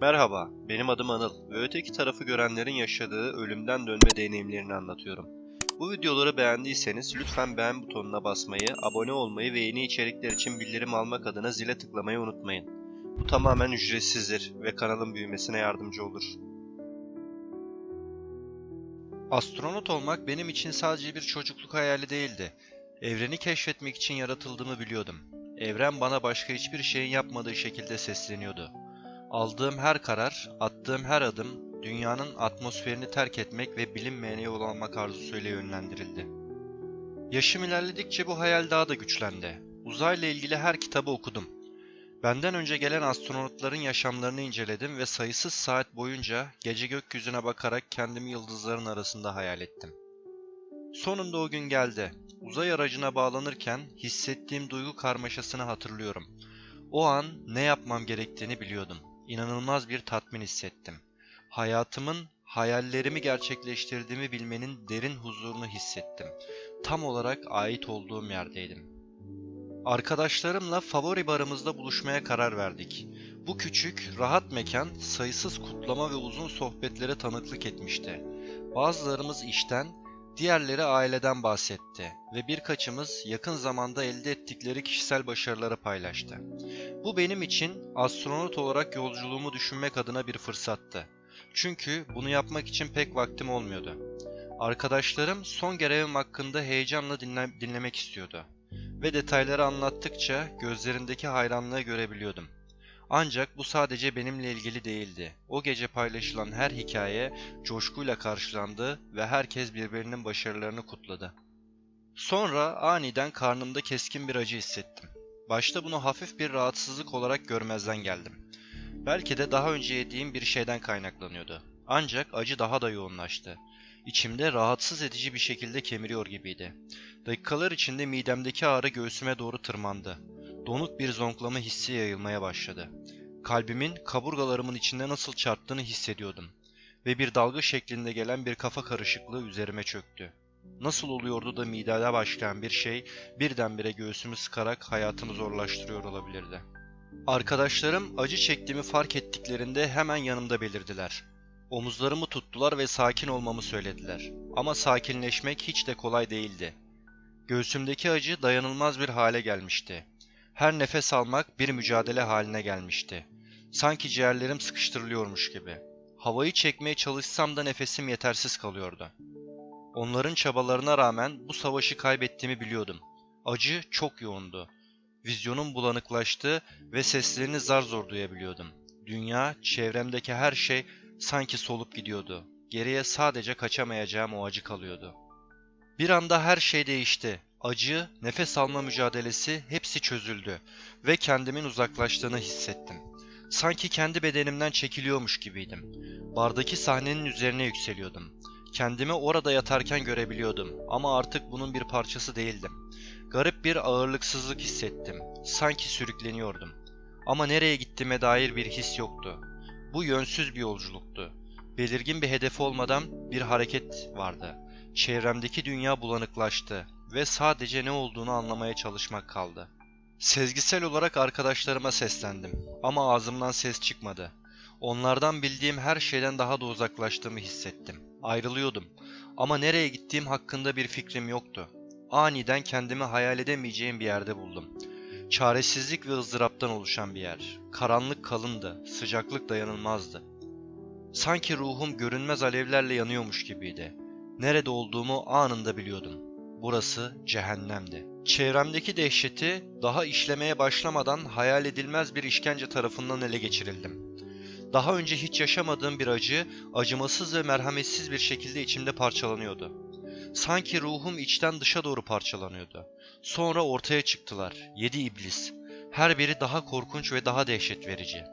Merhaba, benim adım Anıl ve öteki tarafı görenlerin yaşadığı ölümden dönme deneyimlerini anlatıyorum. Bu videoları beğendiyseniz lütfen beğen butonuna basmayı, abone olmayı ve yeni içerikler için bildirim almak adına zile tıklamayı unutmayın. Bu tamamen ücretsizdir ve kanalın büyümesine yardımcı olur. Astronot olmak benim için sadece bir çocukluk hayali değildi. Evreni keşfetmek için yaratıldığımı biliyordum. Evren bana başka hiçbir şeyin yapmadığı şekilde sesleniyordu. Aldığım her karar, attığım her adım, dünyanın atmosferini terk etmek ve bilinmeyene yol almak arzusuyla yönlendirildi. Yaşım ilerledikçe bu hayal daha da güçlendi. Uzayla ilgili her kitabı okudum. Benden önce gelen astronotların yaşamlarını inceledim ve sayısız saat boyunca gece gökyüzüne bakarak kendimi yıldızların arasında hayal ettim. Sonunda o gün geldi. Uzay aracına bağlanırken hissettiğim duygu karmaşasını hatırlıyorum. O an ne yapmam gerektiğini biliyordum inanılmaz bir tatmin hissettim. Hayatımın hayallerimi gerçekleştirdiğimi bilmenin derin huzurunu hissettim. Tam olarak ait olduğum yerdeydim. Arkadaşlarımla favori barımızda buluşmaya karar verdik. Bu küçük, rahat mekan sayısız kutlama ve uzun sohbetlere tanıklık etmişti. Bazılarımız işten, diğerleri aileden bahsetti ve birkaçımız yakın zamanda elde ettikleri kişisel başarıları paylaştı. Bu benim için astronot olarak yolculuğumu düşünmek adına bir fırsattı. Çünkü bunu yapmak için pek vaktim olmuyordu. Arkadaşlarım son görevim hakkında heyecanla dinle dinlemek istiyordu. Ve detayları anlattıkça gözlerindeki hayranlığı görebiliyordum. Ancak bu sadece benimle ilgili değildi. O gece paylaşılan her hikaye coşkuyla karşılandı ve herkes birbirinin başarılarını kutladı. Sonra aniden karnımda keskin bir acı hissettim. Başta bunu hafif bir rahatsızlık olarak görmezden geldim. Belki de daha önce yediğim bir şeyden kaynaklanıyordu. Ancak acı daha da yoğunlaştı. İçimde rahatsız edici bir şekilde kemiriyor gibiydi. Dakikalar içinde midemdeki ağrı göğsüme doğru tırmandı. Donuk bir zonklama hissi yayılmaya başladı. Kalbimin kaburgalarımın içinde nasıl çarptığını hissediyordum. Ve bir dalga şeklinde gelen bir kafa karışıklığı üzerime çöktü. Nasıl oluyordu da midede başlayan bir şey birdenbire göğsümü sıkarak hayatımı zorlaştırıyor olabilirdi. Arkadaşlarım acı çektiğimi fark ettiklerinde hemen yanımda belirdiler. Omuzlarımı tuttular ve sakin olmamı söylediler. Ama sakinleşmek hiç de kolay değildi. Göğsümdeki acı dayanılmaz bir hale gelmişti. Her nefes almak bir mücadele haline gelmişti. Sanki ciğerlerim sıkıştırılıyormuş gibi. Havayı çekmeye çalışsam da nefesim yetersiz kalıyordu. Onların çabalarına rağmen bu savaşı kaybettiğimi biliyordum. Acı çok yoğundu. Vizyonum bulanıklaştı ve seslerini zar zor duyabiliyordum. Dünya, çevremdeki her şey sanki solup gidiyordu. Geriye sadece kaçamayacağım o acı kalıyordu. Bir anda her şey değişti. Acı, nefes alma mücadelesi hepsi çözüldü ve kendimin uzaklaştığını hissettim. Sanki kendi bedenimden çekiliyormuş gibiydim. Bardaki sahnenin üzerine yükseliyordum. Kendimi orada yatarken görebiliyordum ama artık bunun bir parçası değildim. Garip bir ağırlıksızlık hissettim. Sanki sürükleniyordum. Ama nereye gittiğime dair bir his yoktu. Bu yönsüz bir yolculuktu. Belirgin bir hedef olmadan bir hareket vardı. Çevremdeki dünya bulanıklaştı ve sadece ne olduğunu anlamaya çalışmak kaldı. Sezgisel olarak arkadaşlarıma seslendim ama ağzımdan ses çıkmadı. Onlardan bildiğim her şeyden daha da uzaklaştığımı hissettim. Ayrılıyordum ama nereye gittiğim hakkında bir fikrim yoktu. Aniden kendimi hayal edemeyeceğim bir yerde buldum. Çaresizlik ve ızdıraptan oluşan bir yer. Karanlık kalındı, sıcaklık dayanılmazdı. Sanki ruhum görünmez alevlerle yanıyormuş gibiydi. Nerede olduğumu anında biliyordum. Burası cehennemdi. Çevremdeki dehşeti daha işlemeye başlamadan hayal edilmez bir işkence tarafından ele geçirildim. Daha önce hiç yaşamadığım bir acı, acımasız ve merhametsiz bir şekilde içimde parçalanıyordu. Sanki ruhum içten dışa doğru parçalanıyordu. Sonra ortaya çıktılar. Yedi iblis. Her biri daha korkunç ve daha dehşet verici.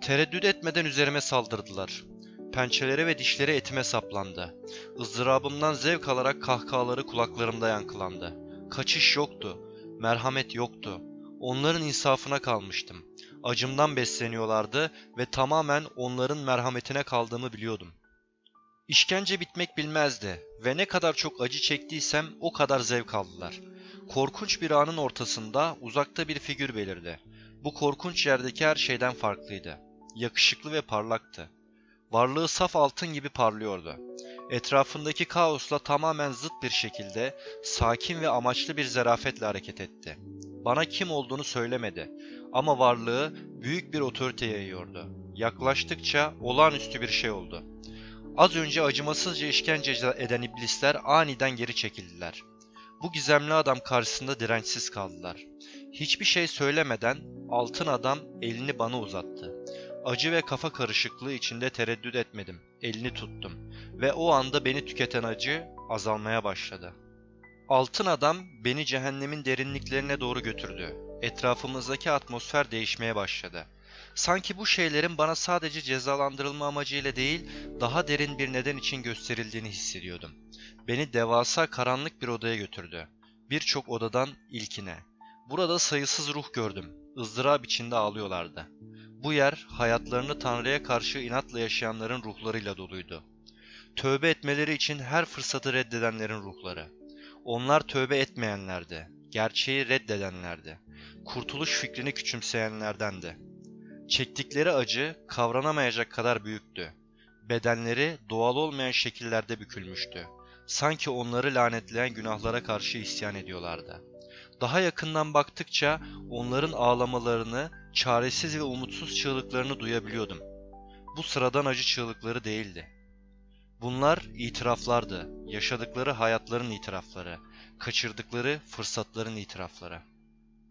Tereddüt etmeden üzerime saldırdılar. Pençeleri ve dişleri etime saplandı. Izdırabımdan zevk alarak kahkahaları kulaklarımda yankılandı. Kaçış yoktu. Merhamet yoktu. Onların insafına kalmıştım. Acımdan besleniyorlardı ve tamamen onların merhametine kaldığımı biliyordum. İşkence bitmek bilmezdi ve ne kadar çok acı çektiysem o kadar zevk aldılar. Korkunç bir anın ortasında uzakta bir figür belirdi. Bu korkunç yerdeki her şeyden farklıydı. Yakışıklı ve parlaktı. Varlığı saf altın gibi parlıyordu. Etrafındaki kaosla tamamen zıt bir şekilde sakin ve amaçlı bir zarafetle hareket etti. Bana kim olduğunu söylemedi ama varlığı büyük bir otorite yayıyordu. Yaklaştıkça olağanüstü bir şey oldu. Az önce acımasızca işkence eden iblisler aniden geri çekildiler. Bu gizemli adam karşısında dirençsiz kaldılar. Hiçbir şey söylemeden altın adam elini bana uzattı. Acı ve kafa karışıklığı içinde tereddüt etmedim. Elini tuttum ve o anda beni tüketen acı azalmaya başladı. Altın adam beni cehennemin derinliklerine doğru götürdü. Etrafımızdaki atmosfer değişmeye başladı. Sanki bu şeylerin bana sadece cezalandırılma amacıyla değil, daha derin bir neden için gösterildiğini hissediyordum. Beni devasa karanlık bir odaya götürdü. Birçok odadan ilkine. Burada sayısız ruh gördüm. ızdırap içinde ağlıyorlardı. Bu yer hayatlarını Tanrı'ya karşı inatla yaşayanların ruhlarıyla doluydu. Tövbe etmeleri için her fırsatı reddedenlerin ruhları. Onlar tövbe etmeyenlerdi. Gerçeği reddedenlerdi. Kurtuluş fikrini küçümseyenlerdendi. Çektikleri acı kavranamayacak kadar büyüktü. Bedenleri doğal olmayan şekillerde bükülmüştü. Sanki onları lanetleyen günahlara karşı isyan ediyorlardı. Daha yakından baktıkça onların ağlamalarını, çaresiz ve umutsuz çığlıklarını duyabiliyordum. Bu sıradan acı çığlıkları değildi. Bunlar itiraflardı, yaşadıkları hayatların itirafları, kaçırdıkları fırsatların itirafları.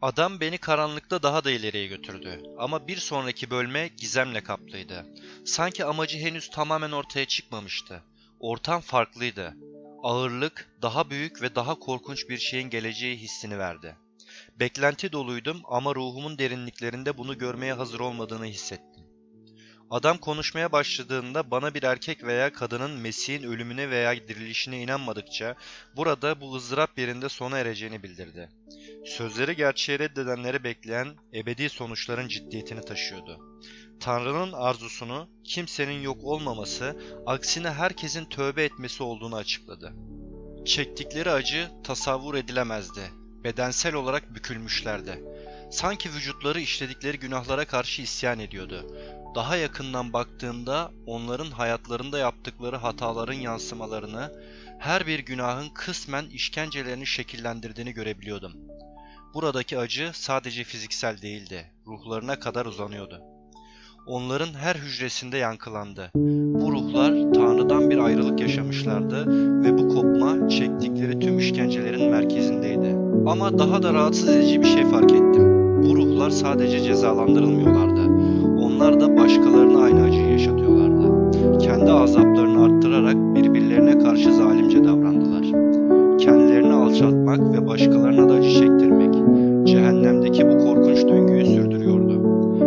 Adam beni karanlıkta daha da ileriye götürdü ama bir sonraki bölme gizemle kaplıydı. Sanki amacı henüz tamamen ortaya çıkmamıştı. Ortam farklıydı. Ağırlık, daha büyük ve daha korkunç bir şeyin geleceği hissini verdi. Beklenti doluydum ama ruhumun derinliklerinde bunu görmeye hazır olmadığını hissettim. Adam konuşmaya başladığında bana bir erkek veya kadının Mesih'in ölümüne veya dirilişine inanmadıkça burada bu ızdırap yerinde sona ereceğini bildirdi. Sözleri gerçeği reddedenleri bekleyen ebedi sonuçların ciddiyetini taşıyordu. Tanrı'nın arzusunu kimsenin yok olmaması, aksine herkesin tövbe etmesi olduğunu açıkladı. Çektikleri acı tasavvur edilemezdi. Bedensel olarak bükülmüşlerdi. Sanki vücutları işledikleri günahlara karşı isyan ediyordu. Daha yakından baktığımda onların hayatlarında yaptıkları hataların yansımalarını, her bir günahın kısmen işkencelerini şekillendirdiğini görebiliyordum. Buradaki acı sadece fiziksel değildi, ruhlarına kadar uzanıyordu. Onların her hücresinde yankılandı. Bu ruhlar Tanrı'dan bir ayrılık yaşamışlardı ve bu kopma çektikleri tüm işkencelerin merkezindeydi. Ama daha da rahatsız edici bir şey fark ettim. Bu ruhlar sadece cezalandırılmıyorlardı. Onlar da başkalarına aynı acıyı yaşatıyorlardı. Kendi azaplarını arttırarak birbirlerine karşı zalimce davrandılar. Kendilerini alçaltmak ve başkalarına da acı çektirmek, cehennemdeki bu korkunç döngüyü sürdürüyordu.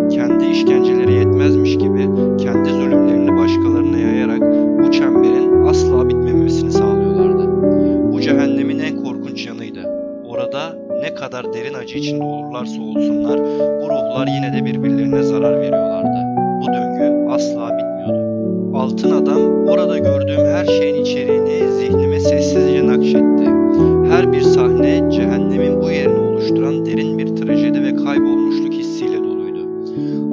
Kendi işkenceleri yetmezmiş gibi kendi zulümlerini başkalarına yayarak bu çemberin asla bitmemesini sağlıyorlardı. Bu cehennemin en korkunç yanıydı. Orada ne kadar derin acı içinde olurlarsa olsunlar bu ruhlar yine de birbirlerine Adam orada gördüğüm her şeyin içeriğini zihnime sessizce nakşetti. Her bir sahne cehennemin bu yerini oluşturan derin bir trajedi ve kaybolmuşluk hissiyle doluydu.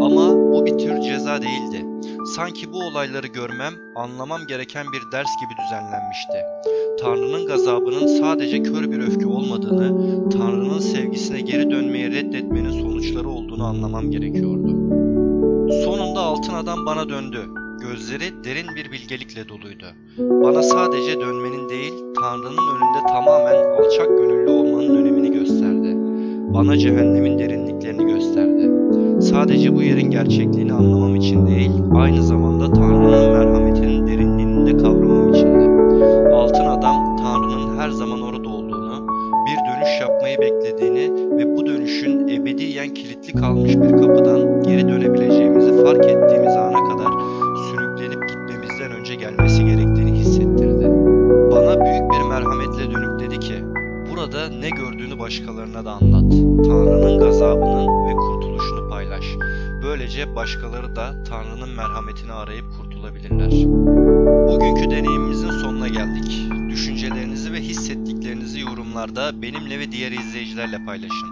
Ama bu bir tür ceza değildi. Sanki bu olayları görmem, anlamam gereken bir ders gibi düzenlenmişti. Tanrı'nın gazabının sadece kör bir öfke olmadığını, Tanrı'nın sevgisine geri dönmeyi reddetmenin sonuçları olduğunu anlamam gerekiyordu. Sonunda altın adam bana döndü. Gözleri derin bir bilgelikle doluydu. Bana sadece dönmenin değil, Tanrı'nın önünde tamamen alçak gönüllü olmanın önemini gösterdi. Bana cehennemin derinliklerini gösterdi. Sadece bu yerin gerçekliğini anlamam için değil, aynı zamanda Tanrı'nın merhametinin Böylece başkaları da Tanrı'nın merhametini arayıp kurtulabilirler. Bugünkü deneyimimizin sonuna geldik. Düşüncelerinizi ve hissettiklerinizi yorumlarda benimle ve diğer izleyicilerle paylaşın.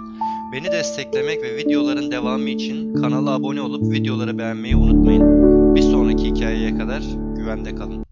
Beni desteklemek ve videoların devamı için kanala abone olup videoları beğenmeyi unutmayın. Bir sonraki hikayeye kadar güvende kalın.